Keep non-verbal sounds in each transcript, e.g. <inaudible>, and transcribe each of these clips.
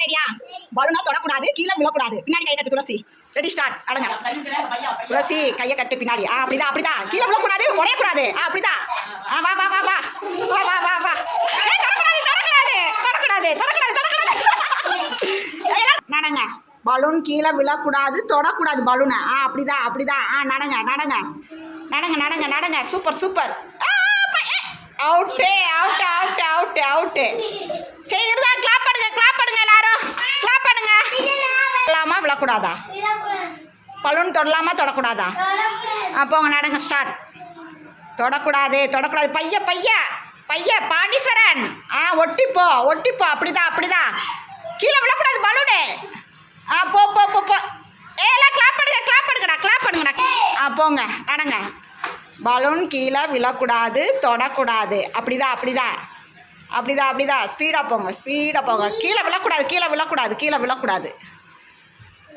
ரெடியா ரெடியா பலூனா தொடக்கூடாது கீழே விழக்கூடாது. பின்னாடி கை கட்டு துளசி. ரெடி ஸ்டார்ட் அடங்க. துளசி கையை கட்டு பின்னாடி. ஆ அப்படிதான் அப்படிதான் கீழே விழக்கூடாது உடையக்கூடாது. ஆ அப்படிதான் ஆ வா வா வா வா. வா வா வா வா. தொடக்கூடாது தொடக்கூடாது. தொடக்கூடாது தொடக்கூடாது தொடக்கூடாது. <laughs> நடங்க. பலூன் கீழே விழக்கூடாது தொடக்கூடாது பலூனை. ஆ அப்படிதான் அப்படிதான் ஆ நடங்க நடங்க. நடங்க நடங்க நடங்க. Super super. Out out out out out செய்கிறதா கிளாப் பண்ணுங்க கிளாப் பண்ணுங்க எல்லாரும் கிளாப் பண்ணுங்க விழலாமா விழக்கூடாதா? பலூன் தொடலாமா தொடக்கூடாதா? அப்போ அவங்க நடங்க ஸ்டார்ட் தொடக்கூடாது தொடக்கூடாது. பைய பைய பைய பாண்டீஸ்வரன் ஆ ஒட்டிப்போ ஒட்டிப்போ. அப்படிதான் அப்படிதான் கீழே விழக்கூடாது பலூனு. ஆ போ போ போ போ. ஏ கிளாப் பண்ணுங்க கிளாப் பண்ணுங்கடா கிளாப் பண்ணுங்கடா. ஆ போங்க நடங்க. பலூன் கீழே விழக்கூடாது தொடக்கூடாது. அப்படிதான் அப்படிதான் அப்படிதான் அப்படிதான் ஸ்பீடாக போங்க ஸ்பீடாக போங்க. கீழே விழக்கூடாது கீழே விழக்கூடாது கீழே விழக்கூடாது.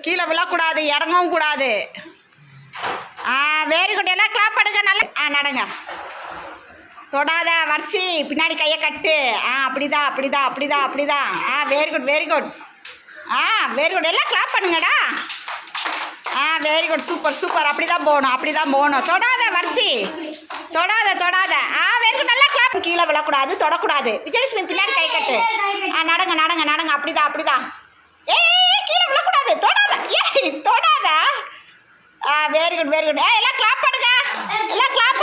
கீழே விழக்கூடாது இறங்கவும் கூடாது. ஆ வெரி குட் எல்லாம் கிளாப் பண்ணுங்க நல்லா ஆ நடங்க. தொடாத வரிசி பின்னாடி கையை கட்டு. ஆ அப்படிதான் அப்படிதான் அப்படிதான் அப்படிதான் ஆ வெரி குட் வெரி குட் ஆ வெரி குட் எல்லாம் கிளாப் பண்ணுங்கடா. ஆ வெரி குட் சூப்பர் சூப்பர் அப்படி தான் போகணும் அப்படி தான் போகணும். தொடாத வரிசி. தொடாத தொடாத. ஆ வெரி குட் நல்லா கிளாப் கீழே விழக்கூடாது தொடக்கூடாது. விஜயலட்சுமி பின்னாடி கை கட்டு. ஆ நடங்க நடங்க நடங்க. அப்படிதான் அப்படிதான் ஏய் கீழே விழக்கூடாது. தொட குட் வெரி குட் எல்லாம் கிளாப் பண்ணுங்க. எல்லாம் கிளாப்